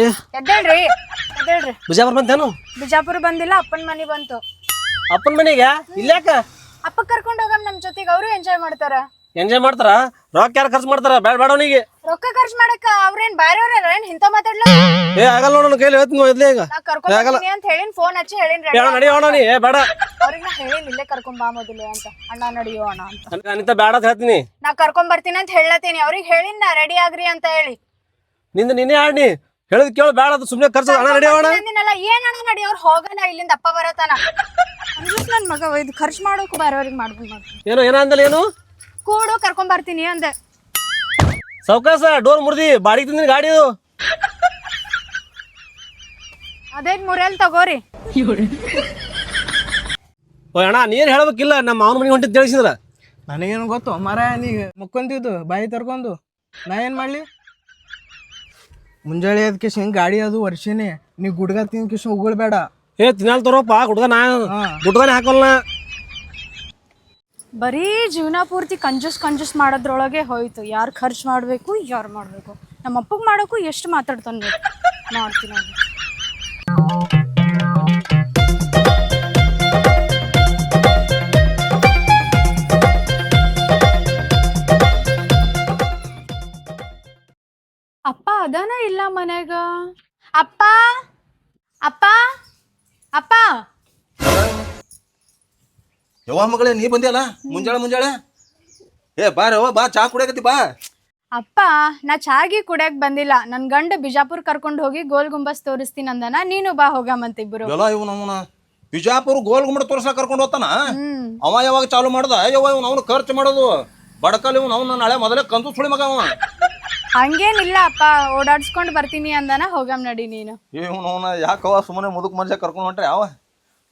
ಏ ಎದ್ದೇಳ್ರಿ ಎದ್ದೇಳ್ರಿ. ಬಿಜಾಪುರ ಬಂತೇನು? ಬಿಜಾಪುರ ಬಂದಿಲ್ಲ ಅಪ್ಪನ ಮನೆ ಬಂತು. ಅಪ್ಪನ ಮನೆಗೆ? ಇಲ್ಯಾಕ ಅಪ್ಪ ಕರ್ಕೊಂಡು ಹೋಗಮ್ ನಮ್ ಜೊತೆಗೆ ಅವರು ಎಂಜಾಯ್ ಮಾಡ್ತಾರ. ಎಂಜಾಯ್ ಮಾಡ್ತಾರ? ರೊಕ್ಕ ಯಾರು ಖರ್ಚು ಮಾಡ್ತಾರ? ಬೇಡ ಬೇಡ ಅವನಿಗೆ. ರೊಕ್ಕ ಖರ್ಚು ಮಾಡಕ್ಕ ಅವ್ರೇನ್ ಬಾರಿಯವ್ರ ಏನ್ ಹಿಂತ ಮಾತಾಡ್ಲ ಏ ಆಗಲ್ಲ ನೋಡ್ ನನ್ನ ಕೈಲಿ ಹೇಳ್ತೀನಿ ಮೊದ್ಲೇ ಈಗ. ನಾ ಕರ್ಕೊಂಡ್ ಹೋಗ್ತೀನಿ ಅಂತ ಹೇಳಿನ್ ಫೋನ್ ಹಚ್ಚಿ ಹೇಳಿನ್ ಹೇಳ ನಡಿ ಅಣ್ಣ ನೀ ಏ ಬೇಡ. ಅವ್ರಿಗೆ ನಾ ಹೇಳಿನ್ ಇಲ್ಲೇ ಕರ್ಕೊಂಡ್ ಬಾ ಮೊದಲು ಅಂತ. ಅಣ್ಣ ನಡಿಯೋ ಅಣ್ಣ ಅಂತ. ನನಗೆ ಅನಿತ ಬೇಡ ಅಂತ ಹೇಳ್ತೀನಿ. ನಾ ಕರ್ಕೊಂಡ್ ಬರ್ತೀನಿ ಅಂತ ಹೇಳತ್ತೀನಿ. ಅವ್ರಿಗೆ ಹೇಳಿನ್ ನಾ ರೆಡಿ ಆಗ್ರಿ ಅಂತ ಹೇಳಿ. ನಿಂದ ನಿನ್ನೆ ಆಡ್ನಿ. ಹೇಳಿದ್ ಕೇಳು ಬೇಡ ಅದು ಸುಮ್ಮನೆ ಖರ್ಚು ಹಣ ನಡೆಯೋಣ ಅಂದಿನಲ್ಲ ಏನ್ ಅಣ್ಣ ನಡಿ ಅವ್ರು ಹೋಗಲ್ಲ ಇಲ್ಲಿಂದ ಅಪ್ಪ ಬರತಾನ ನನ್ ಮಗ ಇದು ಖರ್ಚು ಮಾಡೋಕು ಬೇರೆಯವ್ರಿಗೆ ಮಾಡ್ಕೊಂಡು ಮಾಡ್ತೀನಿ ಏನು ಏನ ಅಂದಲ್ಲ ಏನು? ಕೂಡು ಕರ್ಕೊಂಡ್ ಬರ್ತೀನಿ ಅಂದೆ. ಸೌಕಾಸ ಡೋರ್ ಮುರ್ದಿ ಬಾಡಿಗೆ ತಿಂದಿನ ಗಾಡಿ ಇದು. ಅದೇನ್ ಮುರಿಯಲ್ ತಗೋರಿ. ಓ ಅಣ್ಣ ನೀನ್ ಹೇಳ್ಬೇಕಿಲ್ಲ ನಮ್ಮ ಮಾವನ ಮನೆಗೆ ಹೊಂಟಿದ್ ತಿಳಿಸಿದ್ರ. ನನಗೇನು ಗೊತ್ತು ಮರ ನೀ ಮುಕ್ಕೊಂತಿದ್ದು ಬಾಯಿ ತರ್ಕೊಂಡು. ನಾ ಏನು ಮಾಡಲಿ? ಮುಂಜಾನೆ ಅದಕ್ಕೆ ಕಿಶ್ ಹಿಂಗೆ ಗಾಡಿ ಅದು ವರ್ಷನೇ. ನೀ ಗುಡ್ಗ ತಿನ್ಕಿಸ್ ಕಿಶ್ ಉಗುಳ್ಬೇಡ. ಏ ತಿನ್ನಲ್ ತರೋಪ್ಪ ಗುಡ್ಗ ನಾ ಹಾ. ಹುಡ್ಗನೇ ಹಾಕೋಲ್ಲ ಬರೀ ಜೀವನ ಪೂರ್ತಿ ಕಂಜೂಸ್ ಕಂಜೂಸ್ ಮಾಡೋದ್ರೊಳಗೆ ಹೋಯ್ತು. ಯಾರು ಖರ್ಚು ಮಾಡಬೇಕು ಯಾರು ಮಾಡಬೇಕು. ನಮ್ಮ ಅಪ್ಪಗೆ ಮಾಡೋಕ್ಕೂ ಎಷ್ಟು ಮಾತಾಡ್ತಾನೆ ನೋಡಿ. ಮಾಡ್ತೀನಿ. ಅದಾನ ಇಲ್ಲ ಮನ್ಯಾಗ. ಅಪ್ಪ ಅಪ್ಪ ಅಪ್ಪ. ಯವ್ವ ಮಗಳೇ ನೀ ಬಂದಿಯಲ್ಲ? ಮುಂಜಾಳೆ ಮುಂಜಾಳೆ? ಏ ಬಾ ರವ್ವ ಬಾ ಚಾ ಕುಡಿಯಕತ್ತಿ ಬಾ. ಅಪ್ಪ ನಾ ಚಾಗಿ ಕುಡಿಯಕ್ ಬಂದಿಲ್ಲ. ನನ್ ಗಂಡ ಬಿಜಾಪುರ್ ಕರ್ಕೊಂಡ್ ಹೋಗಿ ಗೋಲ್ ಗುಂಬಸ್ ತೋರಿಸ್ತೀನಿ ಅಂದನ ನೀನು ಬಾ ಹೋಗಮಂತ ಇಬ್ರು. ಎಲ್ಲ ಇವ್ ಅವನ ಬಿಜಾಪುರ ಗೋಲ್ ಗುಮ್ಮಡ ತೋರ್ಸಕ್ ಕರ್ಕೊಂಡು ಹೋಗ್ತಾನ? ಅವ ಯಾವಾಗ ಚಾಲು ಮಾಡ್ದ? ಯವ್ವ ಇವ್ ಅವನು ಖರ್ಚು ಮಾಡೋದು. ಬಡಕಲ್ ಇವನು ಅವನು ನಾಳೆ ಮೊದಲೇ ಕಂತು ಸುಳಿ ಮಗ ಅವ. ಹಂಗೇನಿಲ್ಲ ಅಪ್ಪ ಓಡಾಡ್ಸ್ಕೊಂಡ್ ಬರ್ತೀನಿ ಅಂದಾನ ಹೋಗಮ್ ನಡಿ ನೀನು. ಇವ್ನು ಯಾಕವ ಸುಮ್ಮನೆ ಮುದುಕ್ ಮನುಷ್ಯ ಕರ್ಕೊಂಡು ಹೊಂಟ್ರೆ ಯಾವ?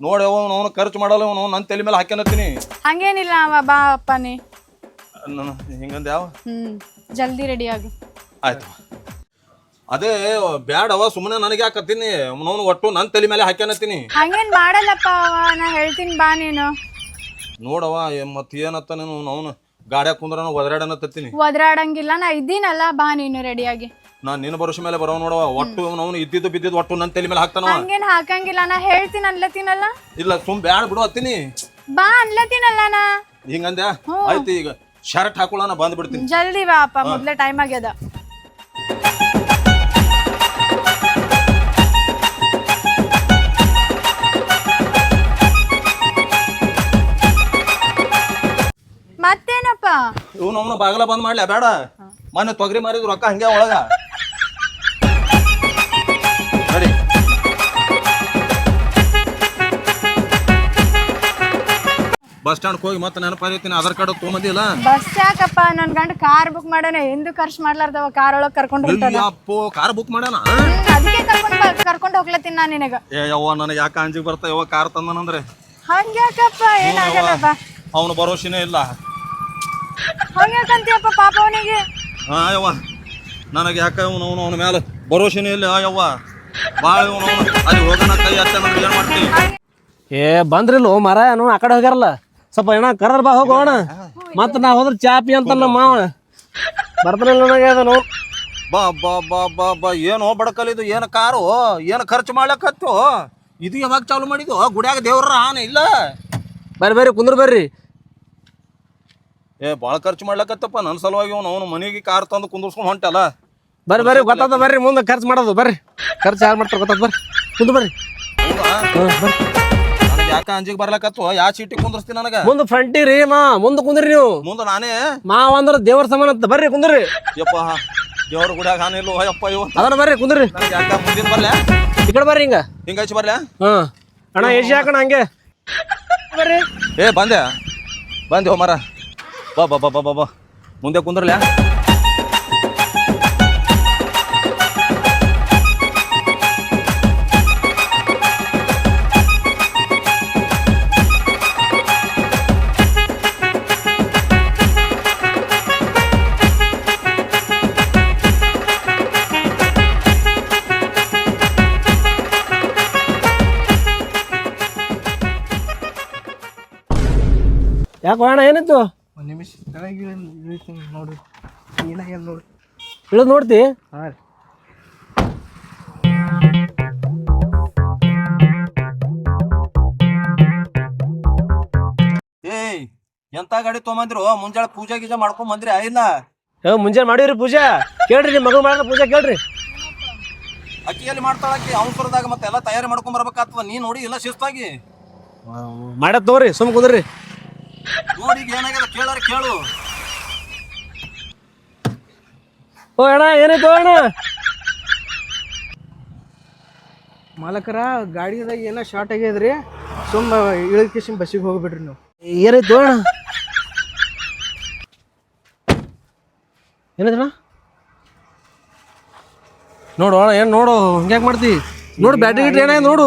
ನೋಡಿ ಅವನು ಖರ್ಚು ಮಾಡಲ್ಲ ನನ್ ನನ್ನ ತಲೆ ಮೇಲೆ ಹಾಕ್ಯಾನತ್ತೀನಿ ಹಂಗೇನಿಲ್ಲ ಅವ ಬಾ ಅಪ್ಪ ನೀ. ನಾನು ಹಿಂಗಂದ ಯಾವ? ಹ್ಮ್ ಜಲ್ದಿ ರೆಡಿ ಆಗು. ಆಯ್ತು. ಅದೇ ಬ್ಯಾಡವ ಸುಮ್ಮನೆ ನನಗೆ ಹಾಕತ್ತೀನಿ ಅವನು ಒಟ್ಟು ನನ್ನ ತಲೆ ಮೇಲೆ ಹಾಕ್ಯಾನತ್ತೀನಿ ಹಂಗೇನ್ ಮಾಡಲ್ಲಪ್ಪ ಅವ ನಾ ಹೇಳ್ತೀನಿ ಬಾ ನೀನು. ನೋಡವ ಮತ್ತೆ ಏನತ್ತ ನೀನು ಅವನು ಗಾಡ್ಯಾಗ ಕುಂದ್ರ ಒದರಾಡನತ್ತೀನಿ ಒದ್ರಾಡಂಗಿಲ್ಲ ನಾ ಇದ್ದೀನಲ್ಲ ಬಾ ನೀನು ರೆಡಿಯಾಗಿ. ನಾನು ನಿನ್ನ ಭರೋಸೆ ಮೇಲೆ ಬರೋ ನೋಡವ ಒಟ್ಟು ಅವನು ಇದ್ದಿದ್ದು ಬಿದ್ದಿದ್ದು ಒಟ್ಟು ನನ್ನ ತಲೆ ಮೇಲೆ ಹಾಕ್ತಾನವ ಹಂಗೇನ್ ಹಾಕಂಗಿಲ್ಲ ನಾ ಹೇಳ್ತೀನಿ ಅನ್ಲತ್ತೀನಲ್ಲ? ಇಲ್ಲ ಸುಮ್ ಬ್ಯಾಡ ಬಿಡು ಹತ್ತೀನಿ. ಬಾ ಅನ್ಲತ್ತೀನಲ್ಲ ನಾ. ಹಿಂಗಂದ್ಯಾ? ಆಯ್ತು ಈಗ ಶರ್ಟ್ ಹಾಕೊಳ್ಳೋಣ ಬಂದ್ಬಿಡ್ತೀನಿ. ಜಲ್ದಿ ಬಾ ಅಪ್ಪ ಮೊದ್ಲೇ ಟೈಮ್ ಆಗ್ಯದ. ಅವನು ಬಾಗಲ ಬಂದ್ ಮಾಡ್ಲ ಬೇಡ. ಮೊನ್ನೆ ತೊಗರಿ ಮಾರಿದ್ ರೊಕ್ಕ ಹಂಗೆ ಒಳಗ. ನಡಿ. ಬಸ್ ಸ್ಟ್ಯಾಂಡ್ ಹೋಗಿ ಮತ್ತೆ ನೆನಪಾಗೈತಿ ಆಧಾರ್ ಕಾರ್ಡ್ ತೊಗೊಂಬಂದಿಲ್ಲ ಬಸ್ ಯಾಕಪ್ಪ? ನನ್ ಗಂಡ ಕಾರ್ ಬುಕ್ ಮಾಡೋಣ ಎಂದು ಖರ್ಚು ಮಾಡ್ಲಾರ್ದವ ಕಾರ್ ಒಳಗ್ ಕರ್ಕೊಂಡು ಹೋಗ್ತಾನ. ಅಪ್ಪೋ ಕಾರ್ ಬುಕ್ ಮಾಡೋಣ ಅದಕ್ಕೆ ಕರ್ಕೊಂಡು ಕರ್ಕೊಂಡು ಹೋಗ್ಲತ್ತೀನಿ ನಾನು ನಿನಗ. ಏ ಯವ್ವ ನನಗೆ ಯಾಕೆ ಅಂಜಿಗೆ ಬರ್ತಾ ಯವ್ವ ಕಾರ್ ತಂದನಂದ್ರೆ ಹಂಗ್ಯಾಕಪ್ಪ? ಏನಾಗಲ್ಲಪ್ಪ ಅವನು ಭರೋಸೆನೇ ಇಲ್ಲ. ಹಂಗ್ಯಾಕಂತೀಯಪ್ಪ ಪಾಪ ಅವನಿಗೆ. ಹಾ ಯವ್ವ ನನಗೆ ಯಾಕೆ ಅವನು ಅವನು ಅವನ ಮೇಲೆ ಭರೋಸೆನೇ ಇಲ್ಲ? ಯವ್ವ ಬಾಳ ಇವನು ಅಲ್ಲಿ ಹೋಗೋಣ ಕೈ ಹತ್ತ ಏನು ಮಾಡ್ತೀನಿ ಏ ಬಂದ್ರಿಲ್ಲ ಮರ ಏನೋ ಆ ಕಡೆ ಹೋಗ್ಯಾರಲ್ಲ. ಸ್ವಲ್ಪ ಏನ ಕರರ್ ಬಾ ಹೋಗೋಣ. ಮತ್ತ ನಾ ಹೋದ್ರ ಚಾಪಿ ಅಂತ ನಮ್ಮ ಮಾವ. ಬರ್ತಾನಿಲ್ಲ ನನಗೆ ಅದು ಬಾ ಬಾ ಬಾ ಬಾ ಬಾ. ಏನೋ ಬಡಕಲಿದು ಏನು ಕಾರು? ಏನು ಖರ್ಚು ಮಾಡ್ಲಕ್ಕತ್ತು ಇದು ಯಾವಾಗ ಚಾಲು ಮಾಡಿದ್ದು? ಗುಡಿಯಾಗ ದೇವ್ರ ಆನೆ ಇಲ್ಲ? ಬರ್ರಿ ಬರ್ರಿ ಕುಂದ್ರ ಬರ್ರಿ. ಏ ಭಾಳ ಖರ್ಚು ಮಾಡ್ಲಕತ್ತಪ್ಪ. ನನ್ನ ಸಲುವಾಗಿ ಅವನು ಅವನು ಮನೆಗೆ ಕಾರ್ ತಂದು ಕುಂದರ್ಸ್ಕೊಂಡು ಹೊಂಟಲ್ಲ ಬರ್ರಿ ಬರ್ರಿ ಗೊತ್ತದ ಬರ್ರಿ ಮುಂದೆ ಖರ್ಚು ಮಾಡೋದು ಬರ್ರಿ. ಖರ್ಚು ಯಾರು ಮಾಡ್ತಾರೆ ಗೊತ್ತದ ಬರ್ರಿ. ಕುಂದು ಬರ್ರಿ. ಯಾಕ ನನಗೆ ಯಾಕೆ ಅಂಜಿಗೆ ಬರ್ಲಕತ್ತು? ಯಾವ ಸೀಟಿಗೆ ಕುಂದರ್ಸ್ತೀನಿ ನನಗೆ? ಮುಂದೆ ಫ್ರಂಟಿ ರೀ ಮಾ ಮುಂದೆ ಕುಂದ್ರಿ ನೀವು. ಮುಂದೆ ನಾನೇ? ಮಾವ ಅಂದ್ರೆ ದೇವ್ರ ಸಮಾನ ಅಂತ ಬರ್ರಿ ಕುಂದ್ರಿ. ಯಪ್ಪ ದೇವ್ರ ಗುಡ ಹಾನಿ ಇಲ್ಲೋ ಯಪ್ಪ ಇವ. ಅದನ್ನ ಬರ್ರಿ ಕುಂದ್ರಿ. ಯಾಕ ಮುಂದಿನ ಬರ್ಲ ಈ ಕಡೆ ಬರ್ರಿ ಹಿಂಗ. ಹಿಂಗ ಹಚ್ಚಿ ಬರ್ಲ ಹಾ. ಅಣ್ಣ ಎಸಿ ಹಾಕೋಣ ಹಂಗೆ? ಬರ್ರಿ ಏ ಬಂದೆ. ಬಂದೆ ಹೋಮಾರ. ಮರ ಬಾ ಬಾ ಬಾ ಬಾ ಬಾ ಮುಂದೆ ಕುಂದ್ರಲ್ಲ ಯಾಕೆ ಅಣ್ಣ ಏನಿತ್ತು? ನಿಮಿಷ ನೋಡ್ರಿ ನೋಡ್ತಿ? ಹಾಂ ರೀ. ಎಂತ ಗಾಡಿ ತೊಗೊಂಬಂದ್ರು? ಮುಂಜಾನೆ ಪೂಜೆ ಗೀಜಾ ಮಾಡ್ಕೊಂಡ್ ಬಂದ್ರಿ ಇಲ್ಲ ಏ ಮುಂಜಾನೆ ಮಾಡಿವ್ರಿ ಪೂಜಾ. ಕೇಳ್ರಿ ನಿಮ್ ಮಗಳು ಮಾಡ್ರಿ ಪೂಜಾ ಕೇಳ್ರಿ. ಅಕ್ಕಿಯಲ್ಲಿ ಮಾಡ್ತಾಳ ಅಕ್ಕಿ? ಅವಸರದಾಗ ಮತ್ತೆ ತಯಾರಿ ಮಾಡ್ಕೊಂಡ್ ಬರ್ಬೇಕಾಗ್ತದ. ನೀ ನೋಡಿ ಇಲ್ಲ ಶಿಸ್ತಾಗಿ. ಮಾಡತ್ ತೋರಿ ಸುಮ್ ಕುದ್ರಿ. ನೋಡಿ ಈಗ ಏನಾಗ್ಯದ ಕೇಳಾರ ಕೇಳು. ಓ ಅಣ್ಣ ಏನಾಯ್ತು ಅಣ್ಣ? ಮಾಲಕರ ಗಾಡಿದಾಗ ಏನೋ ಶಾರ್ಟ್ ಆಗ್ಯದ್ರಿ? ಸುಮ್ಮ ಇಳಿದ ಕಿಶನ್ ಬಸ್ಸಿಗೆ ಹೋಗ್ಬಿಡ್ರಿ ನೀವು. ಏನಾಯ್ತು ಅಣ್ಣ? ಏನಾಯ್ತಣ್ಣ ನೋಡು ಅಣ್ಣ ಏನು ನೋಡು ಹಂಗ್ಯಾಕ್ ಮಾಡ್ತಿ? ನೋಡು ಬ್ಯಾಟ್ರಿ ಗಿಟ್ರಿ ಏನಾಯ್ತು ನೋಡು.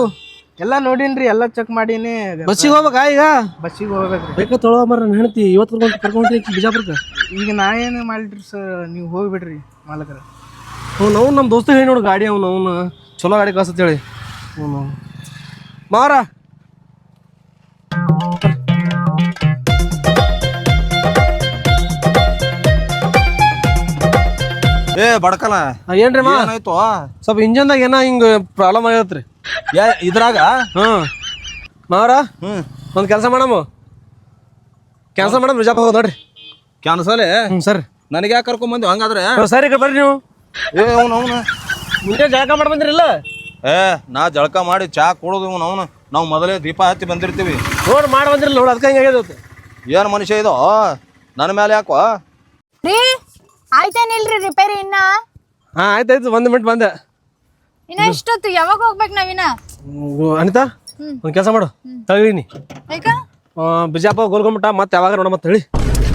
ಎಲ್ಲ ನೋಡಿನ್ರಿ ಎಲ್ಲ ಚೆಕ್ ಮಾಡೀನಿ. ಬಸ್ಸಿಗೆ ಹೋಗ್ಬೇಕಾ ಈಗ? ಬಸ್ಸಿಗೆ ಹೋಗ್ಬೇಕ್ರಿ. ಬೇಕ ತೊಳೋ ಮರ ನನ್ನ ಹೇಳ್ತಿ ಇವತ್ತು ಕರ್ಕೊಂಡು ಬಿಜಾಪುರಕ್ಕೆ. ಈಗ ನಾ ಏನು ಮಾಡಿದ್ರಿ ಸರ್ ನೀವು ಹೋಗ್ಬಿಡ್ರಿ ಮಾಲಕರ. ಹ್ಞೂ ಅವ್ನು ನಮ್ಮ ದೋಸ್ತ ಹೇಳಿ ನೋಡು ಗಾಡಿ ಅವ್ನು ಅವ್ನು. ಚಲೋ ಗಾಡಿ ಕಳ್ಸತ್ತೇಳಿ ಹ್ಞೂ ಮಾರ ಏ ಬಡ್ಕಲ ಏನ್ರಿ ಮಾ? ಏನಾಯ್ತು? ಸ್ವಲ್ಪ ಇಂಜನ್ದಾಗ ಏನೋ ಹಿಂಗೆ ಪ್ರಾಬ್ಲಮ್ ಆಗತ್ರಿ? ಏ ಇದ್ರಾಗ? ಹಾಂ ಮಾವರ ಹ್ಮ್ ಒಂದು ಕೆಲಸ ಮಾಡಮ್ಮ ಕ್ಯಾನ್ಸಲ್ ಮಾಡಮ್ ಬಿಜಾಪುರ ಹೋಗೋದು ನೋಡ್ರಿ. ಕ್ಯಾನ್ಸಲ್ ಹ್ಞೂ ಸರ್. ನನಗೆ ಯಾಕೆ ಕರ್ಕೊಂಡ್ ಬಂದ್ವಿ? ಹಂಗಾದ್ರೆ? ಸರಿ ಈ ಕಡೆ ಬರ್ರಿ ನೀವು. ಏ ಅವ್ನು ಅವನು. ಮುಂದೆ ಜಳಕ ಮಾಡಿ ಬಂದಿರಲ್ಲ ಏ ನಾ ಜಳಕ ಮಾಡಿ ಚಾ ಕೊಡೋದು ಇವ್ನು ಅವನು. ನಾವು ಮೊದಲೇ ದೀಪ ಹಚ್ಚಿ ಬಂದಿರ್ತೀವಿ. ನೋಡಿ ಮಾಡಿ ಬಂದಿರಲ್ಲ ನೋಡಿ ಅದಕ್ಕೆ ಹಿಂಗೆ ಆಗ್ಯದ ಏನು ಮನುಷ್ಯ ಇದು? ನನ್ನ ಮೇಲೆ ಯಾಕೋ? ರೀ ಆಯ್ತೇನಿಲ್ರಿ ರಿಪೇರಿ ಇನ್ನ? ಹಾ ಆಯ್ತಾಯ್ತು ಒಂದ್ ಮಿನಿಟ್ ಬಂದೆ. ಇನ್ನ ಎಷ್ಟೊತ್ತು? ಯಾವಾಗ ಹೋಗ್ಬೇಕು ನಾವಿನ್ನ ಹ್ಮ್, ಅನಿತಾ ಒಂದ್ ಕೆಲಸ ಮಾಡು. ತಳಿನಿ ಯಾಕ? ಬಿಜಾಪುರ ಗೋಲ್ಗೊಂಬಿಟ್ಟ ಮತ್ತೆ ಯಾವಾಗ ನೋಡ ಮತ್ತೆ ಹೇಳಿ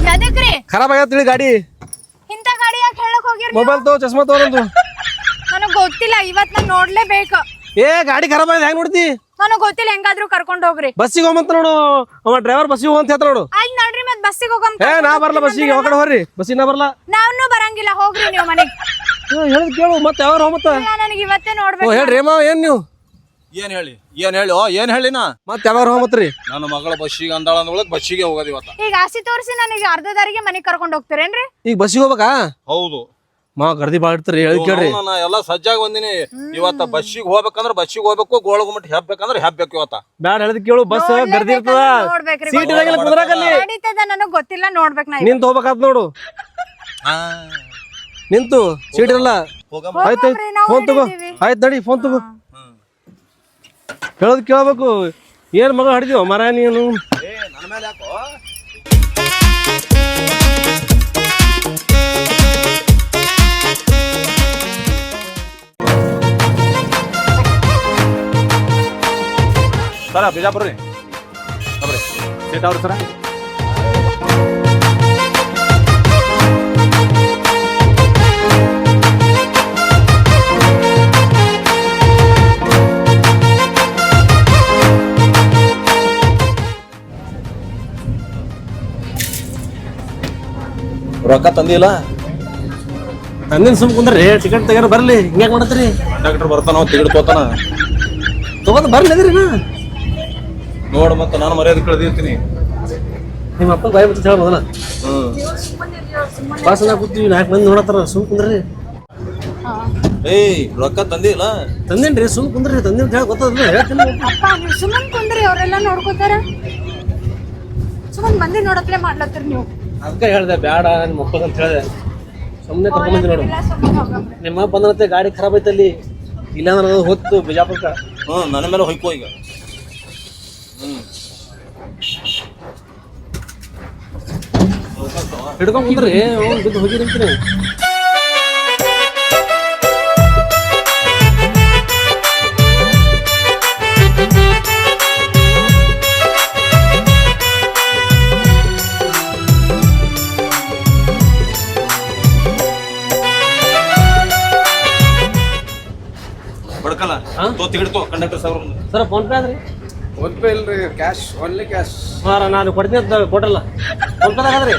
ಯಾದಕ್ರಿ ಖರಾಬ್ ಆಗ್ಯಾವ ತಿಳಿ ಗಾಡಿ. ಇಂಥ ಗಾಡಿ ಯಾಕೆ ಹೇಳಕ್ ಹೋಗಿರ್ಲಿ? ಮೊಬೈಲ್ ತಗೋ ಚಸ್ಮಾ ತಗೋರಂತು ನನಗ್ ಗೊತ್ತಿಲ್ಲ ಇವತ್ ನಾನ್ ನೋಡ್ಲೇಬೇಕು. ಏ ಗಾಡಿ ಖರಾಬ್ ಆಗಿದೆ ಹೆಂಗ್ ನೋಡ್ತಿ? ನನಗ್ ಗೊತ್ತಿಲ್ಲ ಹೆಂಗಾದ್ರೂ ಕರ್ಕೊಂಡ್ ಹೋಗ್ರಿ. ಬಸ್ಸಿಗೆ ಹೋಗಂತ ನೋಡು. ಅವ ಡ್ರೈವರ್ ಬಸ್ಸಿಗೆ ಹೋಗಂತ ಹೇಳ್ತಾರ ನೋಡು. ಆಯ್ತು ಬಸ್ಸಿಗೆ ಹೋಗಮ್ ಏ ನಾ ಬರಲ್ಲ ಬಸ್ಸಿಗೆ ಯಾವ ಕಡೆ ಹೋಗ್ರಿ. ಬಸ್ಸಿಗೆ ನಾ ಬರಲ್ಲ ನಾವ್ನು ಬರಂಗಿಲ್ಲ ಹೋಗ್ರಿ ನೀವು ಮನೆಗೆ. ಹೇಳಿ ಕೇಳು ಮತ್ತೆ ಯಾವಾಗ ಹೋಗತ್ತ ನನಗೆ ಇವತ್ತೇ ಓ ನೋಡ್ಬೇಕು. ಹೇಳ್ರಿ ಅಮ್ಮ ಏನ್ ನೀವು? ಏನು ಹೇಳಿ? ಏನು ಹೇಳಿ? ಓ ಏನು ಹೇಳಿನ ನಾ? ಮತ್ತೆ ಯಾವಾಗ ಹೋಗತ್ರಿ ನನ್ನ ಮಗಳ ಬಸ್ಸಿಗೆ ಅಂದಾಳ ಅಂದೊಳಗೆ ಬಸ್ಸಿಗೆ ಹೋಗೋದು ಇವತ್ತ. ಈಗ ಆಸಿ ತೋರಿಸಿ ನನಗೆ ಅರ್ಧ ದಾರಿಗೆ ಕರ್ಕೊಂಡು ಹೋಗ್ತೀರೇನ್ರಿ? ಈಗ ಬಸ್ಸಿಗೆ ಹೋಗ್ಬೇಕಾ? ಹೌದು. ಮಾ ಗರ್ದಿ ಬಾಳ ಇರ್ತಾರೆ ಹೇಳಿ ಕೇಳ್ರಿ. ನಾ ಎಲ್ಲ ಸಜ್ಜಾಗಿ ಬಂದಿನಿ. ಇವತ್ತ ಬಸ್ಸಿಗೆ ಹೋಗ್ಬೇಕಂದ್ರೆ ಬಸ್ಸಿಗೆ ಹೋಗ್ಬೇಕು ಗೋಳಗುಮಟ್ ಹಬ್ಬೇಕಂದ್ರೆ ಹೆಬ್ಬೇಕು ಇವತ್ತ. ಬ್ಯಾಡ ಹೇಳಿದ್ ಕೇಳು ಬಸ್ ಗರ್ದಿ ಇರ್ತದ. ನೋಡ್ಬೇಕ್ರಿ ಸೀಟ್ ಇರಂಗಿಲ್ಲ ಕುಂದ್ರಾಕಲ್ಲಿ ನಡೀತದ ನನಗ್ ಗೊತ್ತಿಲ್ಲ ನೋಡ್ಬೇಕು ನಾ ನಿಂತು ಹೋಗ್ಬೇಕಾತ್ ನೋಡು. ಆ, ನಿಂತು ಸೀಟ್ ಇರಲ್ಲ. ಆಯ್ತು ಫೋನ್ ತಗೋ. ಆಯ್ತು ನಡಿ ಫೋನ್ ತಗೋ. ಹೇಳೋದ್ ಕೇಳ್ಬೇಕು. ಏನ್ ಮಗ ಹಡಿದೀವ ಮರ ನೀನು? ಏ ನನ್ನ ಮೇಲೆ ಯಾಕೋ ಸರ ಬಿಜಾಪುರ ರೀ ಬರ್ರಿ ಸೀಟ್ ಅವ್ರಿ ಸರ. ರೊಕ್ಕ ತಂದಿಲ್ಲ? ತಂದಿನ ಸುಮ್ ಕುಂದ್ರಿ ಟಿಕೆಟ್ ತೆಗಿಯೋರು ಬರ್ಲಿ ಹಿಂಗ್ಯಾಕ್ ಮಾಡತ್ರಿ ಕಂಡಕ್ಟರ್ ಬರ್ತಾನ ತಿಗಡ್ ತೋತಾನ ತಗೋದ್ ಬರ್ಲಿ ಅದ್ರಿ ನಾ ನೋಡು ಮತ್ತೆ ನಾನು ಮರ್ಯಾದೆ ಕಳೆದಿರ್ತೀನಿ. ನಿಮ್ಮ ಅಪ್ಪ ಬಾಯಿ ಬಿಟ್ಟು ಹೇಳ ಮೊದಲ. ಹ್ಮ್. ಬಾಸನ ಕೂತೀವಿ ನಾಲ್ಕು ಮಂದಿ ನೋಡತ್ತಾರ ಸುಮ್ ಕುಂದ್ರಿ. ಏಯ್ ರೊಕ್ಕ ತಂದಿಲ್ಲ? ತಂದೇನ್ರಿ ಸುಮ್ ಕುಂದ್ರಿ ತಂದಿನ ಹೇಳಿ ಗೊತ್ತದ ಹೇಳ್ತೀನಿ. ಅಪ್ಪ ನೀವು ಸುಮ್ಮನೆ ಕುಂದ್ರಿ ಅವರೆಲ್ಲ ನೋಡ್ಕೋತಾರ. ಸುಮ್ಮನೆ ಮಂದಿ ನೋಡತ್ಲೆ ಮಾಡ್ಲತ್ತೀರಿ ನೀವು. ಅದಕ್ಕೆ ಹೇಳ್ದೆ ಬ್ಯಾಡ ನಿಮ್ಮ ಮಕ್ಕಳು ಅಂತ ಹೇಳ್ದೆ. ಸುಮ್ಮನೆ ಕರ್ಕೊಂಬಂದಿ ನೋಡು. ನಿಮ್ಮ ಬಂದತ್ತೆ ಗಾಡಿ ಖರಾಬ್ ಐತಲ್ಲಿ. ಇಲ್ಲಾಂದ್ರೆ ಅದು ಹೊತ್ತು ಬಿಜಾಪುರಕ್ಕೆ. ಹ್ಮ್ ನನ್ನ ಮೇಲೆ ಹೊಯ್ಕೋ ಈಗ. ಹಿಡ್ಕೊಂಡ್ ಕುಂದ್ರಿ ಬಿದ್ದು ಹೋಗಿರಂತೀರಿ ಬಡ್ಕಲ್ಲ ತೋ ತಿಗಡ್ತೋ ಕಂಡಕ್ಟರ್ ಸಾವಿರ ಸರ್ ಫೋನ್ ಪೇ ಅದ್ರಿ ಫೋನ್ ಪೇ ಇಲ್ರಿ ಕ್ಯಾಶ್ ಓನ್ಲಿ ಕ್ಯಾಶ್ ಹಾಂ ನಾನು ಕೊಡ್ತೀನಿ ಅಂತ ಕೊಟ್ರಲ್ಲ ಫೋನ್ ಪೇದಾಗ ಅದ್ರಿ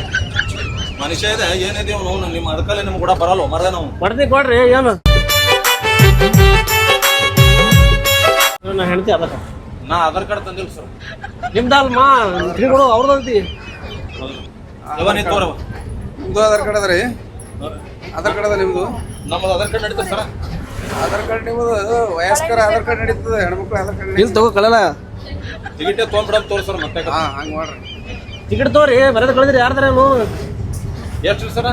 ಮನುಷ್ಯ ಇದೆ ಏನಿದೆ ಅವನು ನಿಮ್ಮ ಅದಕ್ಕಲ್ಲೇ ನಿಮ್ಗೆ ಕೂಡ ಬರಲ್ಲ ಮರದ ನಾವು. ಕೊಡ್ತೀನಿ ಕೊಡ್ರಿ ಏನು? ನಾ ಹೆಣ್ತಿ ಅದಕ್ಕ. ನಾ ಆಧಾರ್ ಕಾರ್ಡ್ ತಂದಿಲ್ಲ ಸರ್ ನಿಮ್ದಲ್ ಮಾ ತಿಳ್ಕೊಡು ಅವ್ರದ್ದು ಯಾವ ನೀ ತೋರವ ನಿಮ್ದು ಆಧಾರ್ ಕಾರ್ಡ್ ಅದ ರೀ? ಆಧಾರ್ ಕಾರ್ಡ್ ಅದ ನಿಮ್ದು? ನಮ್ಮದು ಆಧಾರ್ ಕಾರ್ಡ್ ನಡೀತದೆ ಸರ್ ಆಧಾರ್ ಕಾರ್ಡ್ ನಿಮ್ಮದು ವಯಸ್ಕರ ಆಧಾರ್ ಕಾರ್ಡ್ ನಡೀತದೆ ಹೆಣ್ಮಕ್ಳು ಆಧಾರ್ ಕಾರ್ಡ್ ಇಲ್ಲಿ ತಗೋ ಕಳಲ್ಲ. ಟಿಕೆಟ್ ತೊಗೊಂಡ್ಬಿಡಮ್ ತೋರಿ ಮತ್ತೆ ಹಾ ಹಂಗೆ ಮಾಡ್ರಿ. ಟಿಕೆಟ್ ತಗೋರಿ ಬರೋದ್ ಕಳಿದ್ರಿ ಯಾರ್ದಾರ ಎಷ್ಟು ಸರ?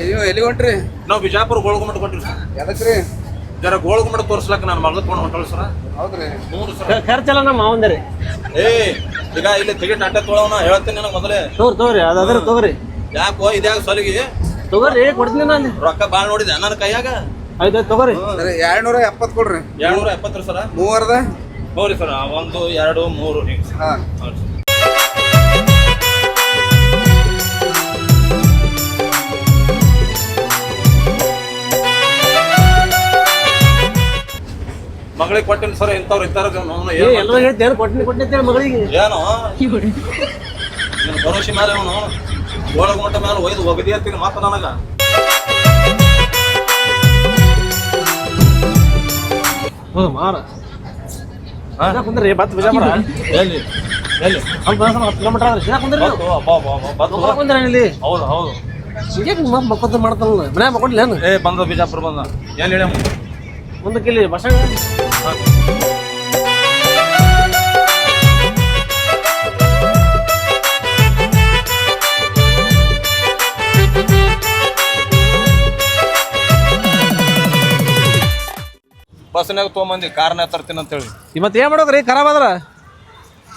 ಅಯ್ಯೋ ಎಲ್ಲಿ ಹೊಂಟ್ರಿ? ನಾವು ಬಿಜಾಪುರ ಗೋಳಗುಮಠ ಕೊಟ್ಟಿರಿ ಸರ್. ಎದಕ್ರಿ? ಜರ ಗೋಳಗುಮಠ ತೋರ್ಸ್ಲಕ್ಕ ನಾನು ಮಗಳ ತೊಗೊಂಡು ಹೊಂಟಳು ಸರ. ಹೌದ್ರಿ. ಮೂರು ಸರ. ಖರ್ಚಲ್ಲ ನಮ್ಮ ಮಾವಂದ್ರಿ ಏ ಈಗ ಇಲ್ಲಿ ಟಿಕೆಟ್ ಅಡ್ಡ ತೊಗೊಳವನ ಹೇಳ್ತೀನಿ ನನಗೆ ಮೊದಲೇ. ತೋರ್ ತೋರಿ ಅದಾದ್ರ ತಗೋರಿ. ಯಾಕೋ ಇದ್ಯಾಗ ಸಲಿಗೆ? ತೊಗೋರಿ ಕೊಡ್ತೀನಿ ನಾನು. ರೊಕ್ಕ ಭಾಳ ನೋಡಿದೆ ನನ್ನ ಕೈಯಾಗ? ಆಯ್ತು ತಗೋರಿ. ಎರಡ್ನೂರ ಎರಡ್ ನೂರ ಎಪ್ಪತ್ತು ಕೊಡ್ರಿ. ಎರಡ್ನೂರ ಎಪ್ಪತ್ತರ ಸರ. ಮೂವರ್ದ? ಹೋಗ್ರಿ ಸರ್ ಒಂದು ಎರಡು ಮೂರು ಹಿಂಗೆ ಹಾ. ಹೌದು. ಮಗಳಿಗೆ ಕೊಟ್ಟಿನ ಸರ್ ಇಂಥವ್ರು ಇರ್ತಾರ ಅವ್ನು ಏ ಏನು ಎಲ್ಲ ಹೇಳ್ತೇನೆ ಕೊಟ್ಟಿನಿ ಕೊಟ್ಟಿನಿ ಅಂತೇಳಿ ಮಗಳಿಗೆ? ಏನು? ನಿನ್ನ ಭರೋಸೆ ಮೇಲೆ ಅವನು ಏಳು ಮಟ್ಟ ಮೇಲೆ ಒಯ್ದು ಒಗದಿ ಅಂತೀನಿ ಮಾತ ನನಗ. ಹ್ಞೂ ಮಾರ ಕುಂದ್ರಿ ಬತ್ ಬಿಜಾಪುರ ಎಲ್ಲಿ ಎಲ್ಲಿ ಹತ್ತು ಕಿಲೋಮೀಟರ್ ಆದ್ರೆ ಸೀದಾ ಕುಂದ್ರಿ. ಇಲ್ಲಿ. ಹೌದು ಹೌದು. ಮಕ್ಕೊತ ಮಾಡ್ತಾನಲ್ಲ ಮನೆ ಮಕ್ಕೊಂಡಿಲ್ಲ ಏನು? ಏ ಬಂದ ಬಿಜಾಪುರ ಬಂದ. ಏನ್ ಹೇಳಿ ಮುಂದಕ್ಕೆ ಇಲ್ಲಿ ಬಸ್ ಬಸ್ನಾಗ ತೊಗೊಂಬಂದಿ ಕಾರ್ನಾಗ ತರ್ತೀನಿ ಅಂತೇಳಿ. ಮತ್ತೆ ಏನ್ ಮಾಡೋದ್ರಿ? ಖರಾಬ್ ಆದ್ರ?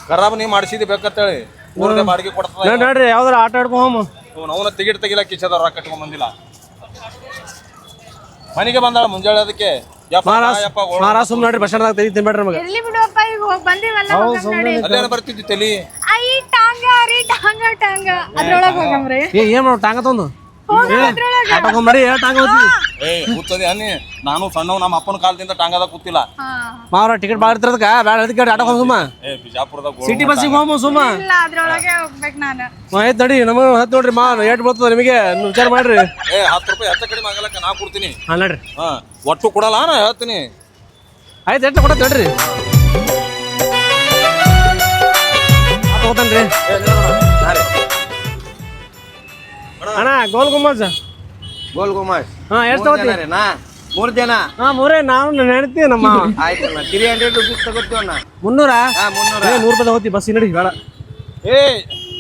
ಖರಾಬ್ ನೀ ಮಾಡಿಸಿದಿ ಬೇಕಂತೇಳಿ. ಊರಿಗೆ ಬಾಡಿಗೆ ಕೊಡ್ತದ ನೋಡ್ ನೋಡ್ರಿ ಯಾವ್ದಾರ ಆಟ ಆಡ್ಕೊ ತೆಗಿಟ್ ಅವನ ಟಿಕೆಟ್ ತೆಗಿಲಕ್ ಕಿಚ್ಚದ ರೊಕ್ಕ ಕಟ್ಕೊಂಬಂದಿಲ್ಲ ಮನೆಗೆ ಬಂದಾಳ ಮುಂಜಾನೆ ಅದಕ್ಕೆ. ಯಪ್ಪಾ ಮಾರಾಸ್ ಯಪ್ಪ ಓಡ್- ಮಾರಾಸ್ ಸುಮ್ ನೋಡ್ರಿ ಬಸ್ ಸ್ಟ್ಯಾಂಡ್ದಾಗ ತೆಗಿತೀನಿ ಬೇಡ್ರಿ ಮಗ ಇರ್ಲಿ ಬಿಡುವಪ್ಪ ಈಗ ಹೋಗಿ ಬಂದಿವಲ್ಲ ಹೋಗಮ್ ನಡಿ. ಅಲ್ಲೇನ ಬರ್ತಿದ್ದಿ ತಲಿ? ಐ ಟಾಂಗ ರೀ ಟಾಂಗ ಟಾಂಗ. ಅದ್ರೊಳಗೆ ಹೋಗಮ್ರಿ ಏ ಏನ್ ಮಾಡ್ ಟಾಂಗ ತಂದು. ನಾನು ಸಣ್ಣವ್ ನಮ್ಮ ಅಪ್ಪನ ಕಾಲದಿಂದ ಟಾಂಗದ ಕೂತಿಲ್ಲ. ಹಾ. ಮಾವ್ರ ಟಿಕೆಟ್ ಭಾಳ ಇರ್ತಿರದಕ್ಕ ಬ್ಯಾಡ ಅದಕ್ಕೆ ಆಟೋ ಹೋಗ್ ಸುಮ್ಮ. ಏ ಬಿಜಾಪುರದಾಗ ಸಿಟಿ ಬಸ್ಸಿಗೆ ಹೋಮ್ ಸುಮ್ಮ. ಆಯ್ತು ನಡಿ ನಮಗೆ ಹತ್ತು ನೋಡ್ರಿ ಮಾ ಏಟ್ ಬರ್ತದ ನಿಮಗೆ ವಿಚಾರ ಮಾಡ್ರಿ. ಏ ಹತ್ತು ರೂಪಾಯಿ ಹೆಚ್ಚು ಕಡಿಮೆ ಆಗಲಕ್ಕ ನಾ ಕೊಡ್ತೀನಿ. ಹಾ ನೋಡ್ರಿ. ಹಾ ಒಟ್ಟು ಕೊಡಲ್ಲ ನಾ ಹೇಳ್ತೀನಿ. ಆಯ್ತು ಎಷ್ಟು ಕೊಡತ್ತೆ ನೋಡ್ರಿ ತಗೋತಾನ್ರಿ ಅಣ್ಣ ಗೋಲ್ ಗುಮ್ಮಜ್ ಗೋಲ್ ಗುಮ್ಮಜ್ ಹಾ ಎಷ್ಟು ತಗೋತೀರಿ ನಾ ಮೂರ್ ಜನ? ಹಾ ಮೂರೇ ನಾವು ನೆನತಿ ನಮ್ಮ ಆಯ್ತಲ್ಲ ತ್ರೀ ಹಂಡ್ರೆಡ್ ರುಪೀಸ್ ತಗೋತೀವಣ್ಣ ಮುನ್ನೂರ? ಹಾ ಮುನ್ನೂರ. ಏ ನೂರು ರೂಪಾಯಿ ತಗೋತಿ ಬಸ್ ನಡಿ ಬೇಡ. ಏ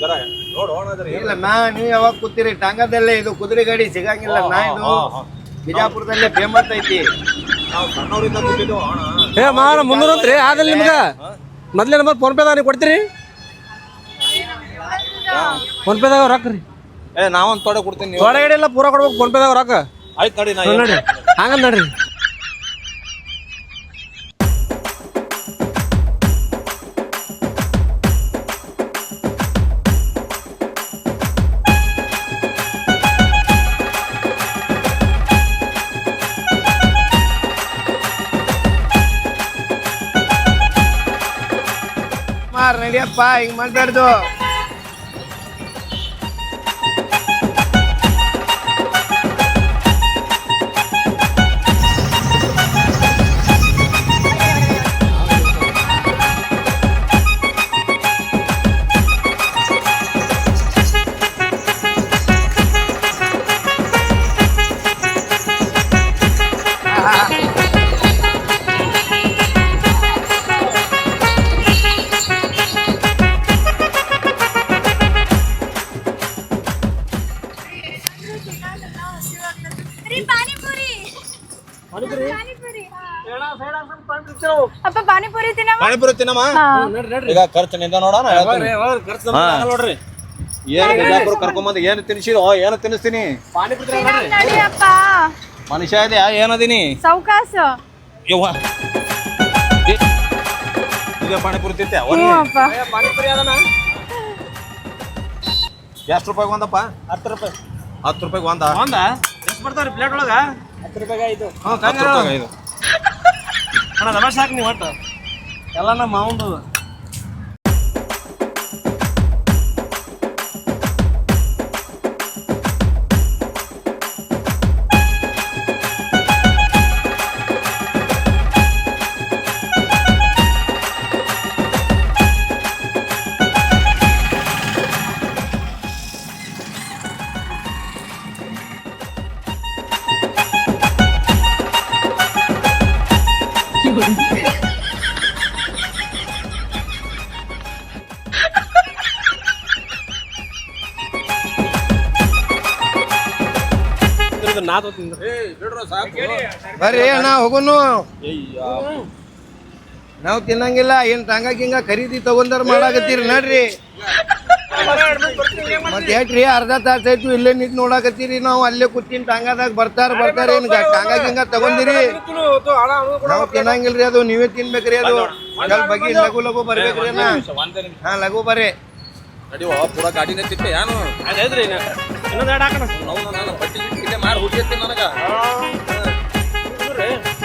ಜರ ಅಣ್ಣ ಇಲ್ಲ ನಾ ನೀವ್ ಯಾವಾಗ ಕೂತೀರಿ? ಟಾಂಗದಲ್ಲೇ ಇದು ಕುದುರೆ ಗಾಡಿ ಸಿಗಂಗಿಲ್ಲ ನಾ ಇದು. ಬಿಜಾಪುರದಲ್ಲೇ ಫೇಮಸ್ ಐತಿ. ಅಣ್ಣ? ಏ ಮಾರ ಮುನ್ನೂರ ಅಂತ್ರಿ ಆದಲ್ಲಿ ನಿಮ್ಗೆ? ಮೊದ್ಲೇ ನಂಬರ್ ಫೋನ್ ಪೇದಾಗ ನೀವು ಕೊಡ್ತೀರಿ? ಫೋನ್ ಪೇದಾಗ ರೊಕ್ಕ ರೀ. ಏ ನಾವೊಂದು ತೊಡೆ ಕೊಡ್ತೀನಿ ನೀವು. ತೊಡೆ ಗಡಿ ಎಲ್ಲ ಪೂರ ಕೊಡ್ಬೇಕು ಫೋನ್ ಪೇದಾಗ ರೊಕ್ಕ. ಆಯ್ತು ನಡಿ ನಾ ನೋಡಿ. ಹಂಗ ನಡ್ರಿ ಮಾರ್ ನಡಿಯಪ್ಪ ಹಿಂಗ್ ಮಾತಾಡ್ದು ಈಗ ಖರ್ಚು ನಿಂದ ನೋಡೋಣ. ನೋಡ್ರಿ. ಏನು ಬಿಜಾಪುರ ಕರ್ಕೊಂಬಂದು ಏನು ತಿನ್ಸಿರೋ ಏನು ತಿನ್ನಿಸ್ತೀನಿ? ಮನುಷ್ಯ ಇದೆಯಾ? ಏನದೀನಿ? ಸೌಕಾಸ. ಯವ್ವ. ಏ, ಇದೇ ಪಾನಿಪುರಿ ತಿಂತೆ ಪಾನಿಪುರಿ ಅದನ್ನ ಎಷ್ಟು ರೂಪಾಯಿ ಒಂದಪ್ಪ? ಹತ್ತು ರೂಪಾಯಿ. ಹತ್ತು ರೂಪಾಯಿಗೆ ಒಂದ? ಒಂದ? ಎಷ್ಟು ಬರ್ತಾವ್ರಿ ಪ್ಲೇಟ್ ಒಳಗ? ಹತ್ತು ರೂಪಾಯಿಗೆ ಆಯ್ತು ಹ್ಞೂ ಹತ್ತು ರೂಪಾಯಿಗೆ ಐದು. ಅಣ್ಣ ಹಾಕಿ ನೀವು ಒಟ್ಟು. ಎಲ್ಲ ನಮ್ಮ ಮಾವಂದು ನಾ ಬರ್ರಿ ಅಣ್ಣ ಹೋಗೋನು. ನಾವು ತಿನ್ನಂಗಿಲ್ಲ ಏನ್ ಟಂಗ ಗಿಂಗ ಖರೀದಿ ತಗೊಂಡಾರ ಮಾಡಾಕತ್ತೀರಿ ನಡ್ರಿ. ಮತ್ತೆ ಹೇಳ್ರಿ ಅರ್ಧ ತಾಸ ಆಯ್ತು ಇಲ್ಲೇ ನಿಂತ್ ನೋಡಾಕತ್ತೀರಿ ನಾವು ಅಲ್ಲೇ ಕೂತಿನ ಟಾಂಗಾದಾಗ ಬರ್ತಾರ ಬರ್ತಾರ ಏನ್ ಟಂಗ ಗಿಂಗ ತಗೊಂಡಿರಿ ನಾವು ತಿನ್ನಂಗಿಲ್ರಿ ಅದು ನೀವೇ ತಿನ್ಬೇಕ್ರಿ ಅದು. ಸ್ವಲ್ಪ ಬಗ್ಗೆ ಲಘು ಲಘು ಬರ್ಬೇಕ್ರಿ ಅಣ್ಣ. ಹಾ ಲಘು ಬರ್ರಿ. ಪೂರ ಗಾಡಿನೇ ಯಾನು? ಏನು ಇನ್ನೊಂದು ಎರಡು ಹಾಕೋಣ. ನಾವು ನಾನು ಬಟ್ಟಿ ಗಿಟ್ಟಿ ಹುಟ್ಟಿರ್ತೀನಿ ನನಗೆ.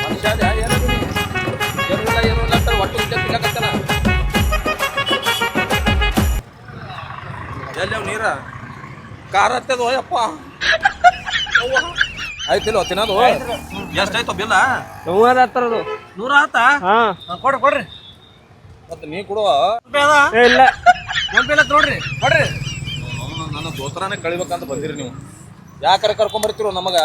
ಮನುಷ್ಯ ಅದೇ ಏನು ನೀನು? ಏನೂ ಇಲ್ಲ ಏನೂ ಇಲ್ಲ ಅಂತ ಒಟ್ಟು ಇಲ್ಲೇ ತಿನ್ನಕತ್ತಾನ? ಎಲ್ಲಿ ಅವ್ ನೀರ? ಕಾರ ಹತ್ತದ ಯಪ್ಪ ಆಯ್ತಿಲ್ಲ ತಿನ್ನೋದು. ಎಷ್ಟಾಯ್ತು ಬಿಲ್ಲ? ನೂರ ಹತ್ತರ ನೂರ ಆತ ಹಾ. ಕೊಡ್ರಿ ಕೊಡ್ರಿ. ಮತ್ತೆ ನೀ ಕೊಡುವ? ಇಲ್ಲ. ನೋಡ್ರಿ ಕೊಡ್ರಿ. ನನ್ನ ದೋಸ್ತರಾನೆ ಕಳಿಬೇಕಂತ ಬಂದಿರಿ ನೀವು. ಯಾಕರೆ ಕರ್ಕೊಂಡ್ ಬರ್ತಿರೋ ನಮಗ?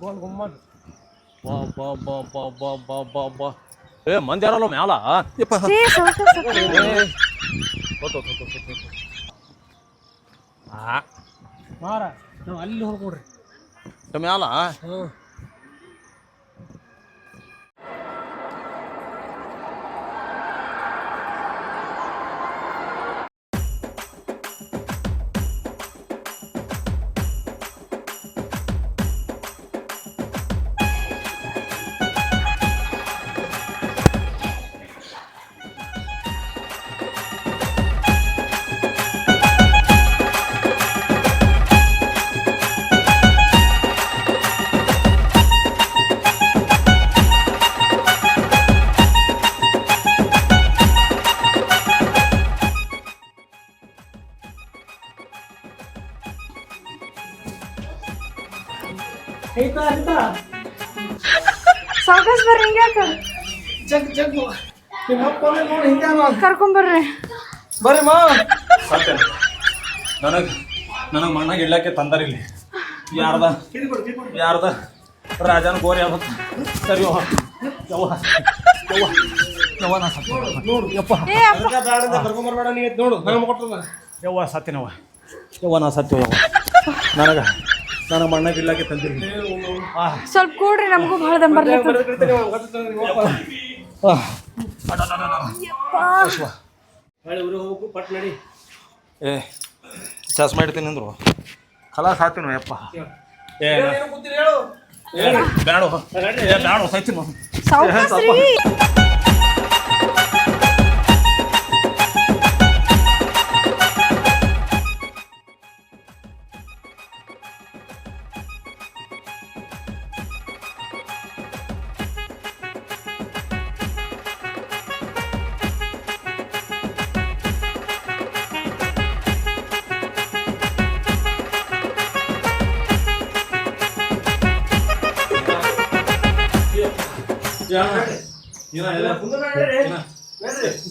ಗೊಲ್ ಕೊಟ್ಟಪ್ಪ ಬಾ ಬಾ ಬಾ ಬಾ ಬಾ ಬಾ ಬಾ ಬಾ. ಏ ಮಂದಿ ಯಾರಲ್ಲ ಮ್ಯಾಲ ಯಪ್ಪ. ಮಾರ ನಾವು ಅಲ್ಲಿ ಹೋಗ್ಬಿಡ್ರಿ. ಮ್ಯಾಲ ಸಾವಕಾಶ ಕರ್ಕೊಂಬರ್ರಿ. ಬರ್ರಿ ಮಾ ಸತ್ಯ ನನಗ್ ನನಗ್ ಮಣ್ಣಾಗ ಇಡ್ಲಕ್ಕೆ ತಂದಾರಿಲ್ಲಿ ಯಾರ್ದ? ಯಾರ್ದ? ರಾಜನ ಗೋರಿ ಆಗ್ಬೇಕು ಸರಿ ಯವ್ವ. ಯವ್ವ. ಯವ್ವ. ನಾ ಸತ್ಯ ನೋಡು. ಯಪ್ಪ. ಕರ್ಕೊಂಬರ್ಬೇಡ ನೀ ನೋಡು. ನಾನು ಕೊಟ್ಟದ. ಯವ್ವ ಸತ್ಯನವ್ವ ಯವ್ವ ನಾ ಸತ್ಯ ಯವ್ವ ನನಗ ನನಗೆ ಮಣ್ಣಾಗ ಇಡ್ಲಕ್ಕೆ ತಂದಿರಿ ಆ ಸ್ವಲ್ಪ ಕೂಡ್ರಿ ನಮಗೂ ಭಾಳ ದಮ್ ಹೊಳೆ ಊರಿಗೆ ಹೋಗ್ಬೇಕು ಪಟ್ ಏ ಚಾಸ್ ಮಾಡ್ತೀನಿ ಅಂದ್ರು. ಖಲಾಸ್ ಹಾಕ್ತೀನಿ ಯಪ್ಪ. ಏ ಬೇಡ ಬೇಡ ಸೈತೀನಿ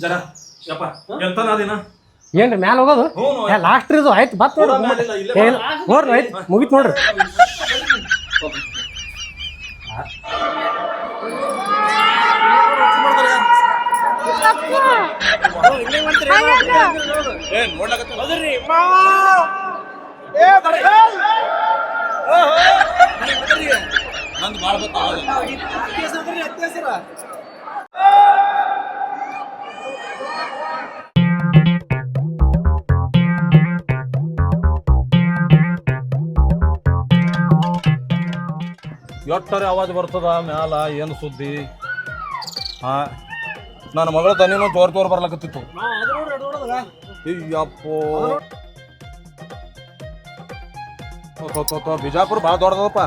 ಜರ ಯಪ್ಪ ಎಂತನ ಅದಿನ ಏನ್ರಿ ಮ್ಯಾಲ ಹೋಗೋದು? ಲಾಸ್ಟ್ ಇದು ಆಯ್ತು. ಬತ್ ನೋಡ್ರಿ ಆಯ್ತು ಮುಗಿತ್ ಇಲ್ಲೇ ಏ, ಇಲ್ಲ. ನೋಡ್ರಿ ಆಯ್ತು ಮುಗಿತ್ ನೋಡ್ರಿ. ನಂದು ಭಾಳ ಗೊತ್ತಾಗ ಎಟ್ಟರೆ ಆವಾಜ್ ಬರ್ತದ ಮ್ಯಾಲ ಏನು ಸುದ್ದಿ? ಹಾ ನನ್ನ ಮಗಳ ತನಿನೂ ತೋರ್ ತೋರ್ ಬರ್ಲಕತ್ತಿತ್ತು. ಅಯ್ಯಪ್ಪೋ. ತೋ, ತೋ, ತೋ, ಬಿಜಾಪುರ ಭಾಳ ದೊಡ್ಡದಪ್ಪ.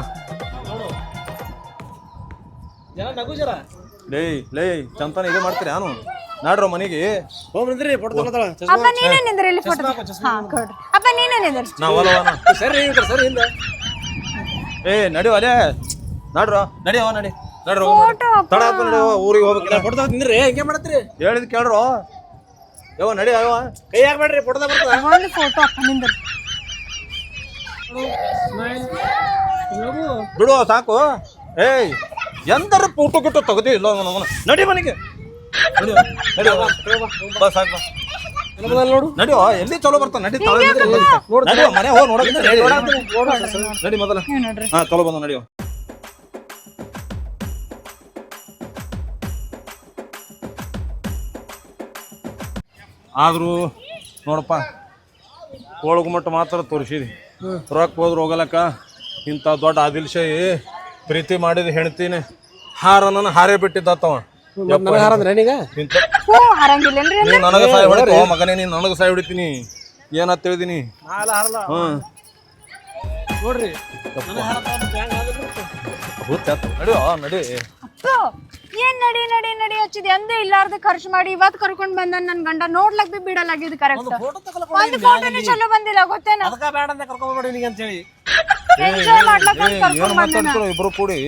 ಲೇ ಲೇ ಚಂತನ ಇದು ಮಾಡ್ತೀರಿ ನಾನು. ನಾಡ್ರ ಮನೆಗೆ. ಹೋಗ್ರಿ ಫೋಟೋ ತಗೋತಾಳ. ಅಪ್ಪ ನೀನೇ ನಿಂದ್ರಿ ಇಲ್ಲಿ ಫೋಟೋ ಹಾ ಕೊಡ್ರಿ. ನೀನೇ ನಿಂದ್ರಸ್ ನಾ ಹೊಲವನ. ಸರಿ ಸರಿ ಹಿಂದೆ ಏ ನಾಡ್ರ ನಡಿ. ನಡಿ. ನಡ್ರೋ ತಡ ಆತು ನಡಿಯವ ಊರಿಗೆ ಫೋಟೋ ಹೆಂಗೆ ಮಾಡತ್ರಿ ಹೇಳಿದ್ ಕೇಳ್ರೋ. ಯವ ನಡಿ ಅವ ಕೈ ಹಾಕ್ಬೇಡ್ರಿ ಫೋಟೋ ಬರ್ತದ ಒಂದು ಫೋಟೋ ಅಪ್ಪ ನಿಂದ್ರ. ಬಿಡು ಸಾಕು. ಏಯ್. ಎಂತರ ಫೋಟೋ ಗಿಟ್ಟು ತೆಗೆದೇ ಇಲ್ಲ ಅವನ ನಡಿ ಮನೆಗೆ ನಡಿ ನಡಿ ಬಾ ಸಾಕು ಬಾ ನೋಡು ನಡಿಯೋ ಎಲ್ಲಿ ಚಲೋ ಬರ್ತಾನೆ ನಡಿ ತಳ ನಡಿಯೋ ಮನೆ ಹೋಗಿ ನೋಡಿ ನಡಿ ಮೊದಲ ಹಾ ಚಲೋ ಬಂದ ನಡಿಯೋ ಆದ್ರೂ ನೋಡಪ್ಪ ಮಟ್ಟ ಮಾತ್ರ ತೋರಿಸಿದಿ ರೊಕ್ಕ ಹೋದ್ರೆ ಹೋಗಲಕ್ಕ ಇಂಥ ದೊಡ್ಡ ಆದಿಲ್ಶಾಹಿ ಪ್ರೀತಿ ಮಾಡಿದ ಹೆಣ್ತೀನಿ ಹಾರ ನನ್ನ ಹಾರೇ ಬಿಟ್ಟಿದ್ದಾತವ ನನಗೆ ಹಾರಂದ್ರೆ ನೀಗ ಇಂಥ ಹ್ಞೂ ಹರಂಗಿಲ್ಲೇನ್ರಿ ನೀ ನನಗ ಸಾಯ ಹೊಡಿತು. ಮಗನೇ ನೀನ್ ನನಗ ಸಾಯ ಹೊಡಿತೀನಿ. ಏನಂತ ನೋಡ್ರಿ. ನಡಿ ಅಪ್ಪ ಏನ್ ನಡಿ ನಡಿ ನಡಿ ಹಚ್ಚಿದೆ? ಎಂದೇ ಇಲ್ಲಾರ್ದ ಖರ್ಚು ಮಾಡಿ ಇವತ್ ಕರ್ಕೊಂಡ್ ಬಂದ ನನ್ ಗಂಡ. ನೋಡ್ಲಕ್ ಬಿ ಬಿಡಲಾಗಿದ್ ಕರೆಕ್ಟ್ ಫೋಟೋ ಒಂದು ಫೋಟೋನು ಚಲೋ ಬಂದಿಲ್ಲ ಗೊತ್ತೇನ? ಅದಕ್ಕ ಬೇಡ ಅಂತ ಕರ್ಕೊಂಡ್ ಎಂಜಾಯ್ ಮಾಡ್ಲಕ್ ಬಂದ ಇಬ್ರು ಕೂಡಿ?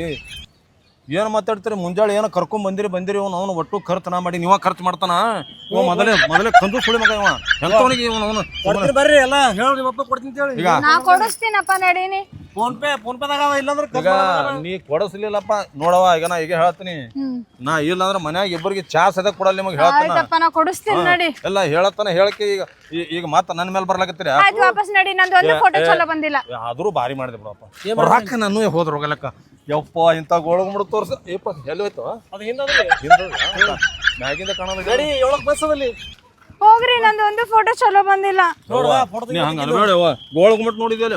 ಏನ್ ಮಾತಾಡ್ತೀರಿ? ಮುಂಜಾಳೆ ಏನೋ ಕರ್ಕೊಂಡ್ ಬಂದಿರಿ ಬಂದಿರಿ ಅವ್ನು ಅವನು ಒಟ್ಟು ಖರ್ಚು ನಾ ಮಾಡಿ ನೀವ ಖರ್ಚು ಮಾಡ್ತಾನ? ಇವ ಮೊದಲೇ ಮೊದಲೇ ಕಂದು ಸುಳಿ ಮಗ ಇವ. ಎಂತವನಿಗೆ ಇವನು ಅವನು? ಕೊಡ್ತೀನಿ ಬರ್ರಿ ಎಲ್ಲ ಹೇಳಿ ನಿಮ್ಮ ಅಪ್ಪ ಕೊಡ್ತೀನಿ ಅಂತ ಹೇಳಿ ಈಗ ನಾ ಕೊಡಿಸ್ತೀನಪ್ಪ ನಡೀನಿ. ಫೋನ್ ಪೇ ಫೋನ್ ಪೇದಾಗ ಇಲ್ಲಾಂದ್ರೆ ಈಗ ನೀ ಕೊಡಿಸ್ಲಿಲ್ಲಪ್ಪ. ನೋಡವ ಈಗ ನಾ ಈಗ ಹೇಳ್ತೀನಿ. ನಾ ಇಲ್ಲ ಅಂದ್ರೆ ಮನ್ಯಾಗ ಇಬ್ಬರಿಗೆ ಚಾ ಸದಕ್ ಕೊಡಲ್ಲ ನಿಮಗೆ ಹೇಳ್ತಾನ ಆಯ್ತಪ್ಪ ನಾ ಕೊಡಿಸ್ತೀನಿ ನಡಿ. ಎಲ್ಲ ಹೇಳತ್ತಾನ ಹೇಳಕ್ಕೆ ಈಗ ಈ- ಈಗ ಮಾತ ನನ್ನ ಮೇಲೆ ಬರ್ಲಾಕತ್ತೀರಿ? ಆಯ್ತು ವಾಪಸ್ ನಡಿ ನಂದು ಒಂದು ಫೋಟೋ ಚಲೋ ಬಂದಿಲ್ಲ. ಆದ್ರೂ ಭಾರಿ ಮಾಡಿದೆ ಬಿಡಪ್ಪ. ರೊಕ್ಕ ನಾನು ಹೋದ್ರ ಹೋಗಲಕ್ಕ ಯಪ್ಪ ಇಂಥ ಗೋಳಗುಂಬಡ ತೋರ್ಸ ಏಪ್ಪ ಎಲ್ಲಿ ಹೋಯ್ತು? ಅದು ಹಿಂದದ್ರಿ ಹಿಂದೆ ಮ್ಯಾಗಿಂದ ಕಾಣಲ್ಲ ನಡಿ ಏಳಕ್ ಬಸ್ ಅದಲ್ಲಿ ಹೋಗ್ರಿ ನಂದು ಒಂದು ಫೋಟೋ ಚಲೋ ಬಂದಿಲ್ಲ. ನೋಡ್ವಾ ಫೋಟೋ ನೀ ಹಂಗ ನೋಡಿದ್ಯಲ್ಲ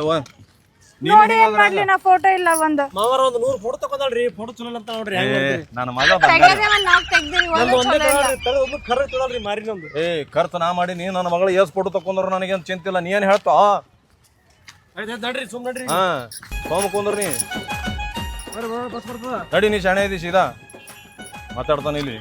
ನೋಡಿ ಏನ್ ಮಾಡ್ಲಿ ನಾ ಫೋಟೋ ಇಲ್ಲ ಒಂದು. ಮಾವರ ಒಂದು ನೂರು ಫೋಟೋ ತಗೊಂಡಲ್ರಿ ಫೋಟೋ ಚಲೋ ಅಂತ ನೋಡ್ರಿ ಹೆಂಗ್ ಏ ಮಾಡ್ತೀರಿ? ನನ್ನ ಮಗ ಬಂದ. ತೆಗೆದೆ ಒಂದ್ ನಾಲ್ಕು ತೆಗ್ದಿರಿ ಒಂದು ಒಂದೇ ಚಲೋ ಇಲ್ಲ. ತಗೊಳ್ರಿ, ತಗೋ ಒಬ್ಬ ಕರ್ರ ತಗೊಳ್ರಿ ಮಾರಿ ನಮ್ದು ಏ ಖರ್ಚು ನಾ ಮಾಡಿ ನೀ ನನ್ನ ಮಗಳ ಎಸ್ ಫೋಟೋ ತಕೊಂಡ್ರು ನನಗೇನು ಚಿಂತಿಲ್ಲ ನೀ ಏನು ಹೇಳ್ತಾ? ಆಯ್ತು ಆಯ್ತು ನಡ್ರಿ ಸುಮ್ ನಡ್ರಿ. ಹಾ ಸೋಮ ಕುಂದ್ರಿ ನೀ. ಬರ್ರಿ, ಬರ್ರಿ, ಬಸ್ ಬರ್ತದ ನಡಿ ನೀ ಶಾಣೆ ಇದೀ ಸೀದಾ. ಮಾತಾಡ್ತಾನೆ ಇಲ್ಲಿ.